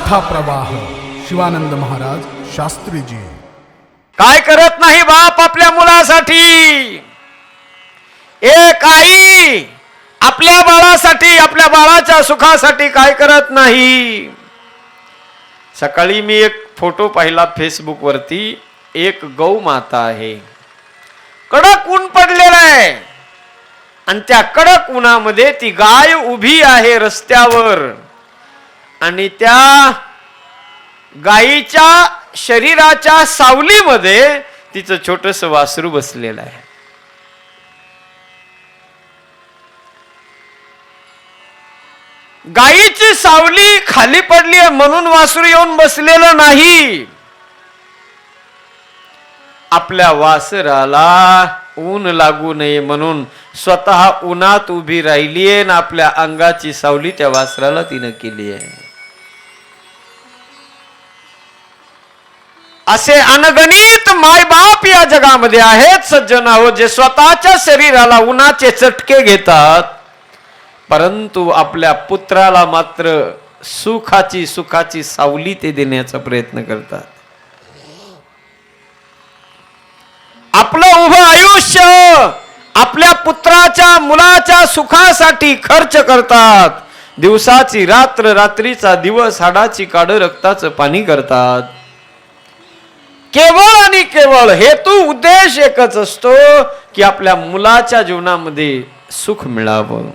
कथाप्रवाह शिवानंद महाराज शास्त्रीजी. काय करत नाही बाप आपल्या मुलासाठी? एक आई आपल्या बाळासाठी आपल्या बाळाच्या सुखासाठी काय करत नाही? सकाळी मी एक फोटो पाहिला फेसबुक वरती एक गौ माता आहे. कडक ऊन पडलेलं आहे. आणि त्या कडक उन्हामध्ये ती गाय उभी आहे रस्त्यावर. आणि त्या गायीच्या शरीराच्या सावलीमध्ये तिचं छोटस वासरू बसलेलं आहे. गायीची सावली खाली पडली आहे म्हणून वासरू येऊन बसलेलं नाही. आपल्या वासराला ऊन लागू नये म्हणून स्वतः उन्हात उभी राहिलीये आणि आपल्या अंगाची सावली त्या वासराला तिनं केली आहे. असे अनगणित मायबाप या जगामध्ये आहेत सज्जना हो जे स्वतःच्या शरीराला उन्हाचे चटके घेतात. परंतु आपल्या पुत्राला मात्र सुखाची सुखाची सावली ते देण्याचा प्रयत्न करतात. आपलं उभं आयुष्य आपल्या पुत्राच्या मुलाच्या सुखासाठी खर्च करतात. दिवसाची रात्र रात्रीचा दिवस हाडाची काड रक्ताचं पाणी करतात. केवळ आणि केवळ हेतू उद्देश एकच असतो की आपल्या मुलाच्या जीवनामध्ये सुख मिळावं.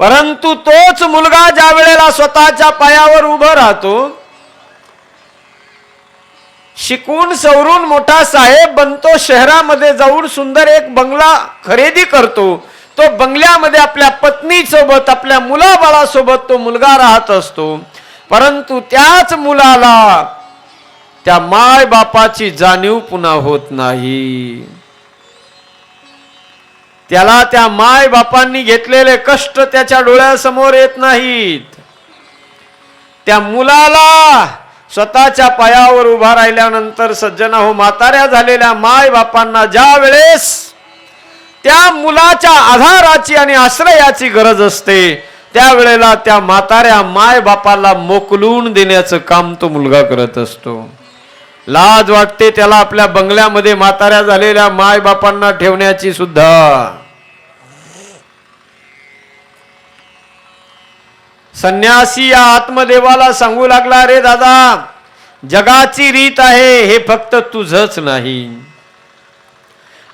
परंतु तोच मुलगा ज्या वेळेला स्वतःच्या पायावर उभं राहतो शिकून सवरून मोठा साहेब बनतो शहरामध्ये जाऊन सुंदर एक बंगला खरेदी करतो तो बंगल्यामध्ये आपल्या पत्नीसोबत आपल्या मुलाबाळासोबत तो मुलगा राहत असतो. परंतु त्याच मुलाला त्या माय बापाची जाणीव पुन्हा होत नाही. त्याला त्या माय बापांनी घेतलेले कष्ट त्याच्या डोळ्यासमोर येत नाहीत. त्या मुलाला स्वतःच्या पायावर उभा राहिल्यानंतर सज्जना हो म्हाताऱ्या झालेल्या माय बापांना ज्या वेळेस त्या मुलाच्या आधाराची आणि आश्रयाची गरज असते त्यावेळेला त्या म्हाताऱ्या माय बापाला मोकलून देण्याचं काम तो मुलगा करत असतो. लाज वाटते त्याला आपल्या बंगल्यामध्ये म्हाताऱ्या झालेल्या माय बापांना ठेवण्याची सुद्धा. संन्यासी या आत्मदेवाला सांगू लागला रे दादा जगाची रीत आहे हे फक्त तुझच नाही.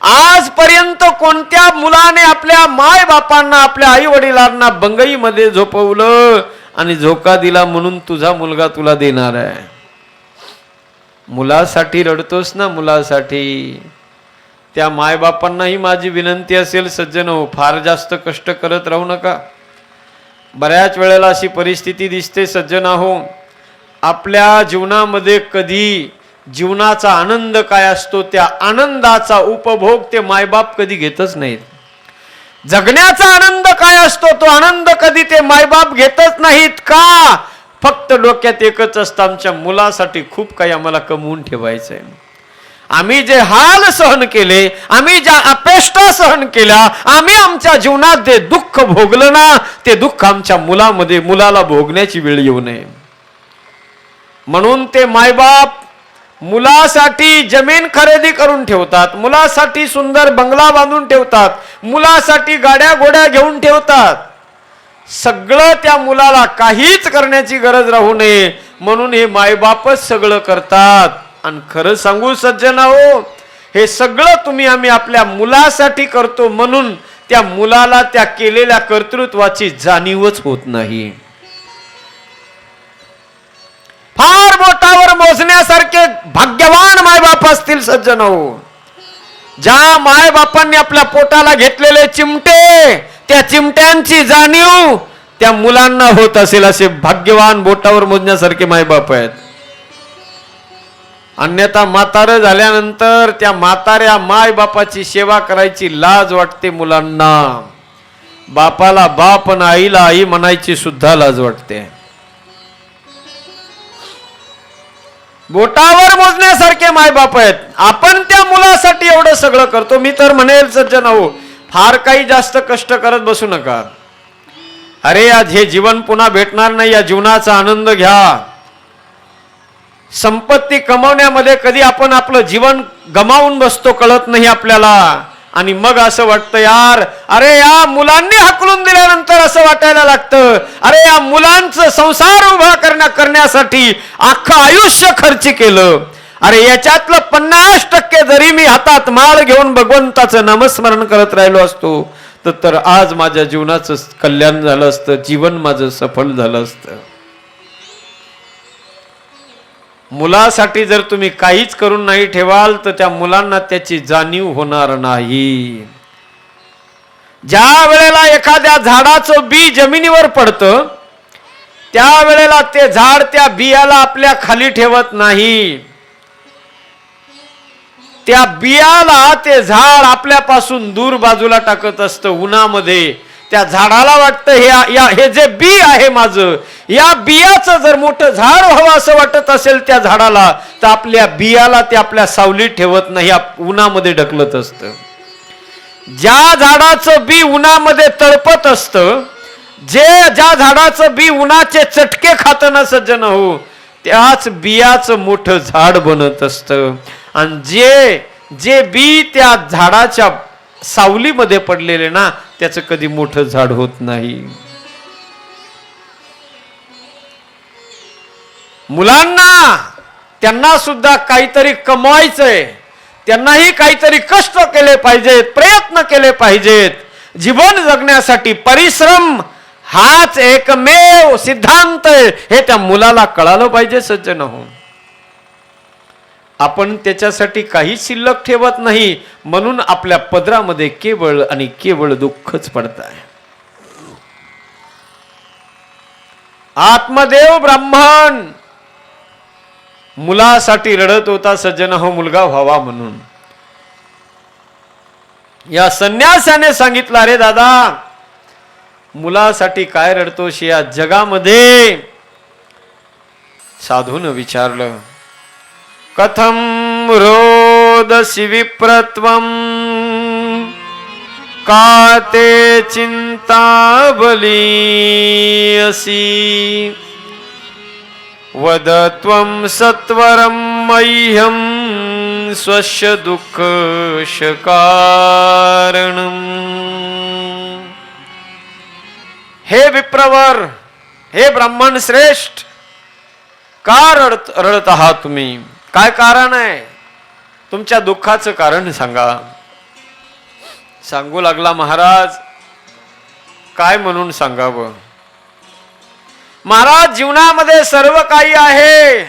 आजपर्यंत कोणत्या मुलाने आपल्या माय बापांना आपल्या आई वडिलांना बंगईमध्ये झोपवलं आणि झोका दिला म्हणून तुझा मुलगा तुला देणार आहे? मुलासाठी रडतोस ना मुलासाठी? त्या मायबापांनाही माझी विनंती असेल सज्जन हो फार जास्त कष्ट करत राहू नका. बऱ्याच वेळेला अशी परिस्थिती दिसते सज्जन हो आपल्या जीवनामध्ये कधी जीवनाचा आनंद काय असतो त्या आनंदाचा उपभोग ते मायबाप कधी घेतच नाहीत. जगण्याचा आनंद काय असतो तो आनंद कधी ते मायबाप घेतच नाहीत का? फक्त डोक्यात एकच असतं आमच्या मुलासाठी खूप काही आम्हाला कमवून ठेवायचं आहे आम्ही जे हाल सहन केले आम्ही ज्या अपेष्टा सहन केल्या आम्ही आमच्या जीवनात जे दुःख भोगलं ना ते दुःख आमच्या मुलामध्ये मुलाला भोगण्याची वेळ येऊ नये. म्हणून ते मायबाप मुलासाठी जमीन खरेदी करून ठेवतात मुलासाठी सुंदर बंगला बांधून ठेवतात मुलासाठी गाड्या घोड्या घेऊन ठेवतात. सगळं त्या मुलाला काहीच करण्याची गरज राहू नये म्हणून हे मायबापच सगळं करतात. आणि खरं सांगू सज्जना हो हे सगळं तुम्ही आम्ही आपल्या मुलासाठी करतो म्हणून त्या मुलाला त्या केलेल्या कर्तृत्वाची जाणीवच होत नाही. फार बोटावर मोजण्यासारखे भाग्यवान मायबाप असतील सज्जन हो ज्या मायबापांनी आपल्या पोटाला घेतलेले चिमटे त्या चिमट्यांची जाणीव त्या मुलांना होत असेल असे भाग्यवान बोटावर मोजण्यासारखे मायबाप आहेत. अन्यथा म्हातारं झाल्यानंतर त्या म्हाताऱ्या मायबापाची सेवा करायची लाज वाटते मुलांना. बापाला बाप आणि आईला आई म्हणायची सुद्धा लाज वाटते. बोटावर मोजण्यासारखे मायबाप आहेत. आपण त्या मुलासाठी एवढं सगळं करतो. मी तर म्हणेल सज्जन हो फार काही जास्त कष्ट करत बसू नका. अरे आज हे जीवन पुन्हा भेटणार नाही. या जीवनाचा आनंद घ्या. संपत्ती कमवण्यामध्ये कधी आपण आपलं जीवन गमावून बसतो कळत नाही आपल्याला. आणि मग असं वाटतं यार अरे या मुलांनी हकलून दिल्यानंतर असं वाटायला लागतं. अरे या मुलांचं संसार उभा करण्या करण्यासाठी अख्खं आयुष्य खर्च केलं. अरे याच्यातलं पन्नास टक्के जरी मी हातात माळ घेऊन भगवंताचं नामस्मरण करत राहिलो असतो तर तर आज माझ्या जीवनाचं कल्याण झालं असतं जीवन माझं सफल झालं असतं. मुलासाठी जर तुम्ही काहीच करून नाही ठेवाल तर त्या मुलांना त्याची जाणीव होणार नाही. ज्या वेळेला एखाद्या झाडाचं बी जमिनीवर पडतं त्यावेळेला ते झाड त्या बियाला आपल्या खाली ठेवत नाही. त्या बियाला ते झाड आपल्यापासून दूर बाजूला टाकत असतं उन्हामध्ये. त्या झाडाला वाटतं हे या हे जे बी आहे माझं या बियाचं जर मोठं झाड व्हावं असं वाटत असेल त्या झाडाला तर आपल्या बियाला ते आपल्या सावलीत ठेवत नाही उन्हामध्ये ढकलत असतं. ज्या झाडाचं बी उन्हामध्ये तळपत असतं जे ज्या झाडाचं बी उन्हाचे चटके खाताना सज्जन हो त्याच बियाचं मोठं झाड बनत असतं. आणि जे जे बी त्या झाडाच्या सावलीमध्ये पडलेले ना त्याचं कधी मोठं झाड होत नाही. मुलांना त्यांना सुद्धा काहीतरी कमवायचंय. त्यांनाही काहीतरी कष्ट केले पाहिजेत प्रयत्न केले पाहिजेत. जीवन जगण्यासाठी परिश्रम हाच एकमेव सिद्धांत आहे. हे त्या मुलाला कळालं पाहिजे सज्जन हो. आपण त्याच्यासाठी काही शिल्लक ठेवत नाही म्हणून आपल्या पदरामध्ये केवळ आणि केवळ दुःखच पडत आहे आत्मदेव ब्राह्मण! मुलासाठी रडत होता सज्जन हो मुलगा व्हावा म्हणून. या संन्यासाने सांगितलं अरे दादा मुलासाठी काय रडतोस या जगामध्ये? साधून विचारलं कथं रोदसि विप्रत्वम् का ते चिन्ताबलीयसि? वद त्वं सत्वरं मह्यं स्वस्य दुःखशकारणम्। हे विप्रवर हे ब्राह्मण श्रेष्ठ का रडत रडत आहात तुम्ही? काय कारण आहे? तुमच्या दुःखाचं कारण सांगा. सांगू लागला महाराज. काय म्हणून सांगावं? महाराज जीवनामध्ये सर्व काही आहे.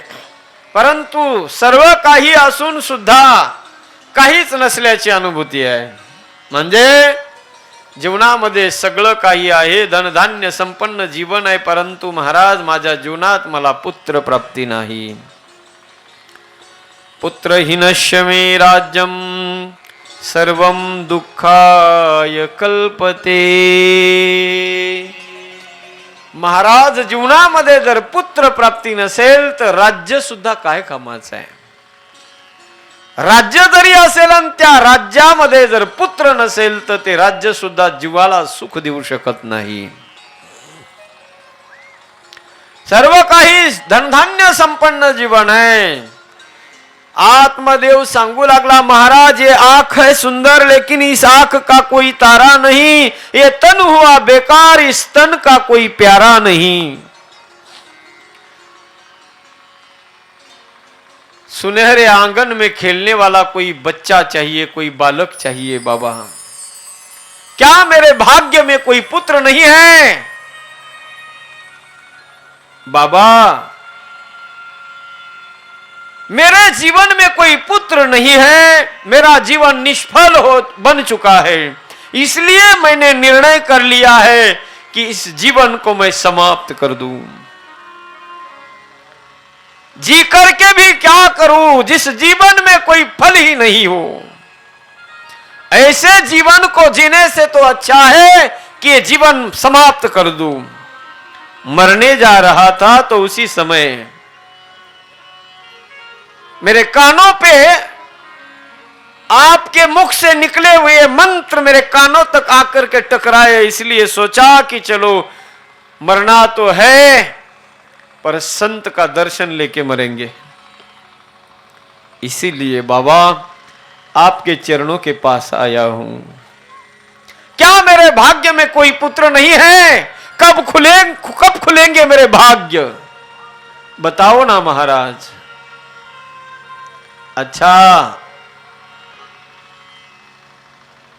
परंतु सर्व काही असून सुद्धा काहीच नसल्याची अनुभूती आहे. म्हणजे जीवनामध्ये सगळं काही आहे. धनधान्य संपन्न जीवन आहे. परंतु महाराज माझ्या जीवनात मला पुत्र प्राप्ती नाही. पुत्रहीनश्य मे राज्यम सर्व दुःखाय कल्पते। महाराज जीवनामध्ये जर पुत्र प्राप्ती नसेल तर राज्य सुद्धा काय कामाचं आहे? राज्य जरी असेल आणि त्या राज्यामध्ये जर पुत्र नसेल तर ते राज्य सुद्धा जीवाला सुख देऊ शकत नाही. सर्व काही धनधान्य संपन्न जीवन आहे. आत्मदेव सांगू लागला, महाराज, ये आँख है सुंदर, लेकिन इस आँख का कोई तारा नहीं। ये तन हुआ बेकार, इस तन का कोई प्यारा नहीं। सुनहरे आँगन में खेलने वाला कोई बच्चा चाहिए, कोई बालक चाहिए, बाबा। क्या मेरे भाग्य में कोई पुत्र नहीं है? बाबा मेरे जीवन में कोई पुत्र नहीं है, मेरा जीवन निष्फल हो, बन चुका है। इसलिए मैंने निर्णय कर लिया है कि इस जीवन को मैं समाप्त कर दूँ। जी करके भी क्या करूँ, जिस जीवन में कोई फल ही नहीं हो। ऐसे जीवन को जीने से तो अच्छा है कि जीवन समाप्त कर दूँ। मरने जा रहा था तो उसी समय मेरे कानों पे आपके मुख से निकले हुए मंत्र मेरे कानों तक आकर के टकराए, इसलिए सोचा कि चलो, मरना तो है, पर संत का दर्शन लेके मरेंगे। इसीलिए बाबा, आपके चरणों के पास आया हूँ। क्या मेरे भाग्य में कोई पुत्र नहीं है? कब खुले, कब खुलेंगे मेरे भाग्य? बताओ ना महाराज। अच्छा।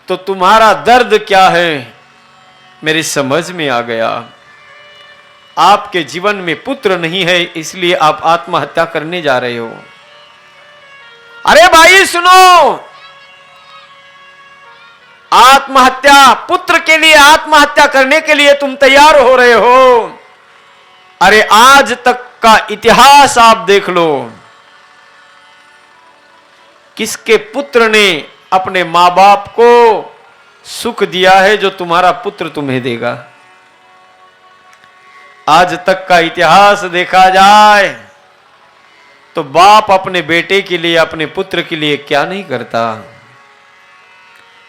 तो तुम्हारा दर्द क्या है? मेरी समझ में आ गया। आपके जीवन में पुत्र नहीं है, इसलिए आप आत्महत्या करने जा रहे हो। अरे भाई, सुनो। आत्महत्या, पुत्र के लिए आत्महत्या करने के लिए तुम तैयार हो रहे हो। अरे आज तक का इतिहास आप देख लो। किसके पुत्र ने अपने माँ बाप को सुख दिया है जो तुम्हारा पुत्र तुम्हें देगा? आज तक का इतिहास देखा जाए तो बाप अपने बेटे के लिए, अपने पुत्र के लिए क्या नहीं करता?